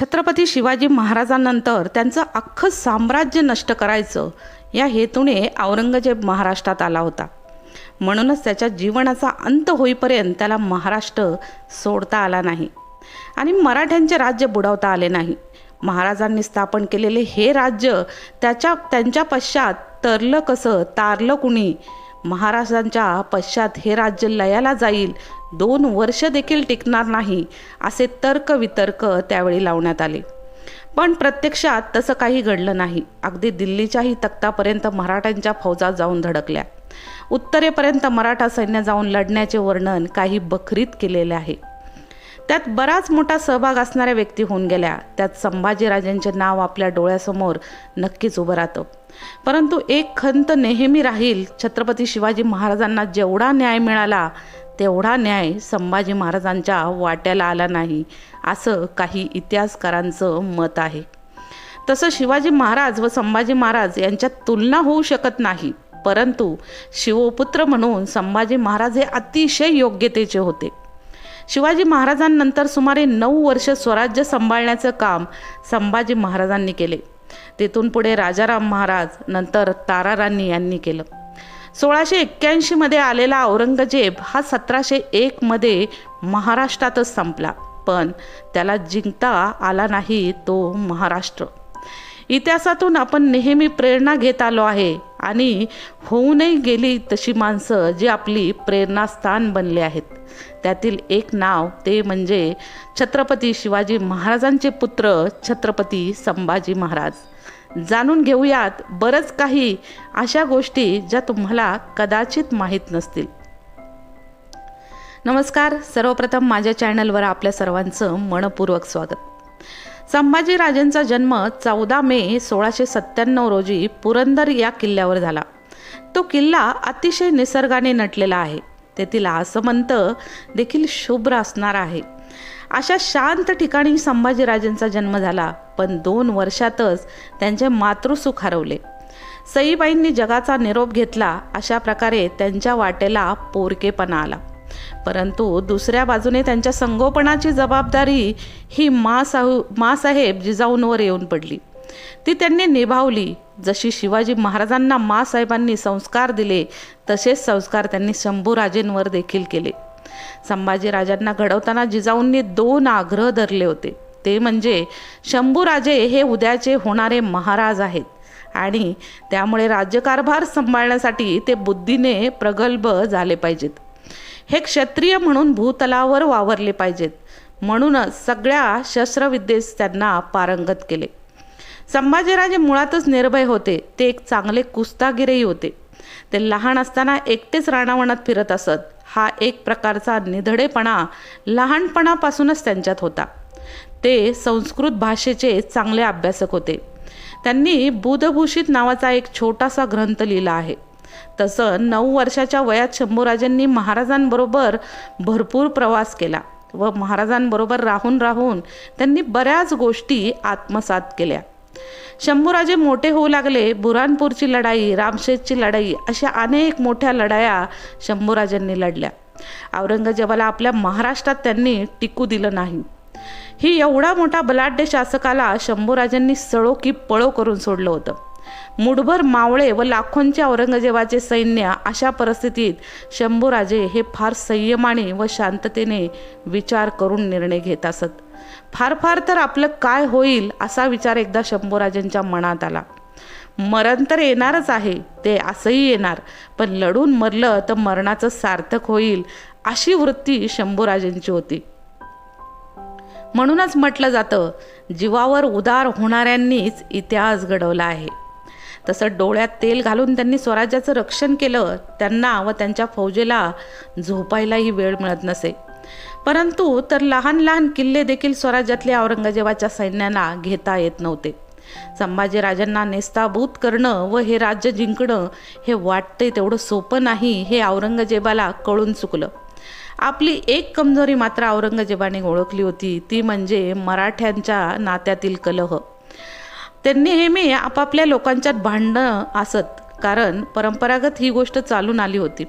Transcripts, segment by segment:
छत्रपती शिवाजी महाराजांनंतर त्यांचं अख्खं साम्राज्य नष्ट करायचं या हेतूने औरंगजेब महाराष्ट्रात आला होता. म्हणूनच त्याच्या जीवनाचा अंत होईपर्यंत त्याला महाराष्ट्र सोडता आला नाही आणि मराठ्यांचे राज्य बुडवता आले नाही. महाराजांनी स्थापन केलेले हे राज्य त्याच्या त्यांच्या पश्चात तरलं कसं तारलं कुणी महाराजांच्या पश्चात हे राज्य लयाला जाईल. दोन वर्ष देखील टिकणार नाही असे तर्कवितर्क त्यावेळी लावण्यात आले. पण प्रत्यक्षात तसं काही घडलं नाही. अगदी दिल्लीच्याही तख्तापर्यंत मराठ्यांच्या फौजा जाऊन धडकल्या. उत्तरेपर्यंत मराठा सैन्य जाऊन लढण्याचे वर्णन काही बखरीत केलेले आहे. त्यात बराच मोठा सहभाग असणाऱ्या व्यक्ती होऊन गेल्या. त्यात संभाजीराजांचे नाव आपल्या डोळ्यासमोर नक्कीच उभं राहतं. परंतु एक खंत नेहमी राहील छत्रपती शिवाजी महाराजांना जेवढा न्याय मिळाला तेवढा न्याय संभाजी महाराजांच्या वाट्याला आला नाही असं काही इतिहासकारांचं मत आहे. तसं शिवाजी महाराज व संभाजी महाराज यांच्यात तुलना होऊ शकत नाही परंतु शिवपुत्र म्हणून संभाजी महाराज हे अतिशय योग्यतेचे होते. शिवाजी महाराजांनंतर सुमारे नऊ वर्ष स्वराज्य सांभाळण्याचं काम संभाजी महाराजांनी केले. तेथून पुढे राजाराम महाराज नंतर ताराराणी यांनी केलं. सोळाशे एक्क्याऐंशीमध्ये आलेला औरंगजेब हा सतराशे एकमध्ये महाराष्ट्रातच संपला. पण त्याला जिंकता आला नाही तो महाराष्ट्र. इतिहासातून आपण नेहमी प्रेरणा घेत आलो आहे. आणि होऊनही गेली तशी माणसं जी आपली प्रेरणास्थान बनले आहेत. त्यातील एक नाव ते म्हणजे छत्रपती शिवाजी महाराजांचे पुत्र छत्रपती संभाजी महाराज. जाणून घेऊयात बरंच काही अशा गोष्टी ज्या तुम्हाला कदाचित माहीत नसतील. नमस्कार सर्वप्रथम माझ्या चॅनलवर आपल्या सर्वांचं मनपूर्वक स्वागत. संभाजीराजेंचा जन्म चौदा मे सोळाशे सत्त्याण्णव रोजी पुरंदर या किल्ल्यावर झाला. तो किल्ला अतिशय निसर्गाने नटलेला आहे. तेथील आसमंत देखील शुभ्र असणार आहे. अशा शांत ठिकाणी संभाजीराजेंचा जन्म झाला पण दोन वर्षातच त्यांचे मातृसुख हरवले. सईबाईंनी जगाचा निरोप घेतला अशा प्रकारे त्यांच्या वाटेला पोरकेपणा आला. परंतु दुसऱ्या बाजूने त्यांच्या संगोपनाची जबाबदारी ही मासाहू मासाहेब जिजाऊंवर येऊन पडली. ती त्यांनी निभावली. जशी शिवाजी महाराजांना मासाहेबांनी संस्कार दिले तसेच संस्कार त्यांनी शंभूराजेंवर देखील केले. संभाजीराजांना घडवताना जिजाऊंनी दोन आग्रह धरले होते. ते म्हणजे शंभूराजे हे उद्याचे होणारे महाराज आहेत आणि त्यामुळे राज्यकारभार सांभाळण्यासाठी ते बुद्धीने प्रगल्भ झाले पाहिजेत. हे क्षत्रिय म्हणून भूतलावर वावरले पाहिजेत. म्हणूनच सगळ्या शस्त्रविद्येस त्यांना पारंगत केले. संभाजीराजे मुळातच निर्भय होते. ते एक चांगले कुस्तागिरेही होते. ते लहान असताना एकटेच राणावणात फिरत असत. हा एक प्रकारचा निधडेपणा लहानपणापासूनच त्यांच्यात होता. ते संस्कृत भाषेचे चांगले अभ्यासक होते. त्यांनी बुधभूषित नावाचा एक छोटासा ग्रंथ लिहिला आहे. तसं नऊ वर्षाच्या वयात शंभूराजांनी महाराजांबरोबर भरपूर प्रवास केला व महाराजांबरोबर राहून राहून त्यांनी बऱ्याच गोष्टी आत्मसात केल्या. शंभूराजे मोठे होऊ लागले. बुरानपूरची लढाई रामशेजची लढाई अशा अनेक मोठ्या लढाया शंभूराजांनी लढल्या. औरंगजेबाला आपल्या महाराष्ट्रात त्यांनी टिकू दिलं नाही. ही एवढा मोठा बलाढ्य शासकाला शंभूराजांनी सळो की पळो करून सोडलं होतं. मुठभर मावळे व लाखोंचे औरंगजेबाचे सैन्य अशा परिस्थितीत शंभूराजे हे फार संयमाने व शांततेने विचार करून निर्णय घेत असत. फार फार तर आपलं काय होईल असा विचार एकदा शंभूराजेंच्या मनात आला. मरण तर येणारच आहे ते असंही येणार पण लढून मरलं तर मरणाचं सार्थक होईल अशी वृत्ती शंभूराजेंची होती. म्हणूनच म्हटलं जातं जीवावर उदार होणाऱ्यांनीच इतिहास घडवला आहे. तसं डोळ्यात तेल घालून त्यांनी स्वराज्याचं रक्षण केलं त्यांना व त्यांच्या फौजेला झोपायलाही वेळ मिळत नसे. परंतु तर लहान लहान किल्ले देखील स्वराज्यातल्या औरंगजेबाच्या सैन्याला घेता येत नव्हते. संभाजीराजांना नेस्ताभूत करणं व हे राज्य जिंकणं हे वाटते तेवढं सोपं नाही हे औरंगजेबाला कळून चुकलं. आपली एक कमजोरी मात्र औरंगजेबाने ओळखली होती ती म्हणजे मराठ्यांच्या नात्यातील कलह. ते नेहमी आपापल्या लोकांच्यात भांडणं असत कारण परंपरागत ही गोष्ट चालून आली होती.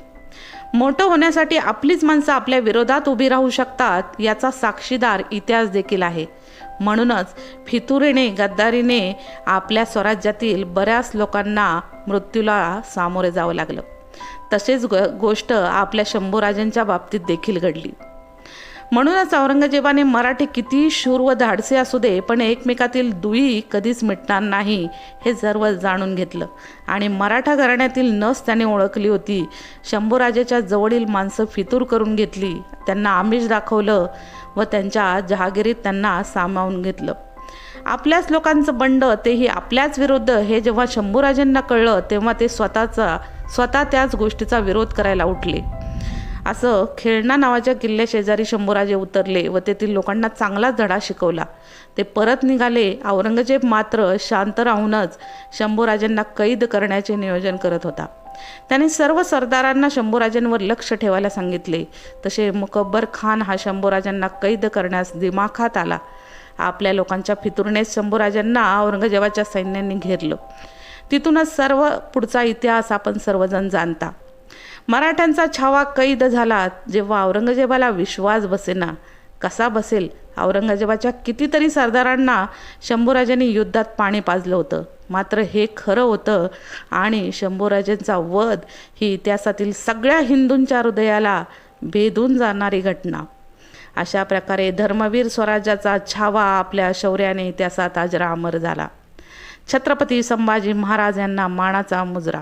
मोठं होण्यासाठी आपलीच माणसं आपल्या विरोधात उभी राहू शकतात याचा साक्षीदार इतिहास देखील आहे. म्हणूनच फितुरीने गद्दारीने आपल्या स्वराज्यातील बऱ्याच लोकांना मृत्यूला सामोरे जावं लागलं. तसेच ग गोष्ट आपल्या शंभूराजांच्या बाबतीत देखील घडली. म्हणूनच औरंगजेबाने मराठी किती शूर व धाडसे असू दे पण एकमेकातील दुई कधीच मिटणार नाही हे सर्व जाणून घेतलं. आणि मराठा घराण्यातील नस त्याने ओळखली होती. शंभूराजेच्या जवळील माणसं फितूर करून घेतली. त्यांना आमिष दाखवलं व त्यांच्या जहागिरीत त्यांना सामावून घेतलं. आपल्याच लोकांचं बंड तेही आपल्याच विरुद्ध हे जेव्हा शंभूराजेंना कळलं तेव्हा ते स्वतःचा स्वतः त्याच गोष्टीचा विरोध करायला उठले. असं खेळणा नावाच्या किल्ल्या शेजारी शंभूराजे उतरले व तेथील लोकांना चांगलाच धडा शिकवला. ते परत निघाले. औरंगजेब मात्र शांत राहूनच शंभूराजांना कैद करण्याचे नियोजन करत होता. त्याने सर्व सरदारांना शंभूराजांवर लक्ष ठेवायला सांगितले. तसे मुकब्बर खान हा शंभूराजांना कैद करण्यास दिमाखात आला. आपल्या लोकांच्या फितुरणेच शंभूराजांना औरंगजेबाच्या सैन्यांनी घेरलं. तिथूनच सर्व पुढचा इतिहास आपण सर्वजण जाणता. मराठ्यांचा छावा कैद झाला जेव्हा औरंगजेबाला विश्वास बसेना. कसा बसेल? औरंगजेबाच्या कितीतरी सरदारांना शंभूराजांनी युद्धात पाणी पाजलं होतं. मात्र हे खरं होतं आणि शंभूराजांचा वध ही इतिहासातील सगळ्या हिंदूंच्या हृदयाला भेदून जाणारी घटना. अशा प्रकारे धर्मवीर स्वराज्याचा छावा आपल्या शौर्याने इतिहासात अजरा अमर झाला. छत्रपती संभाजी महाराज यांना मानाचा मुजरा.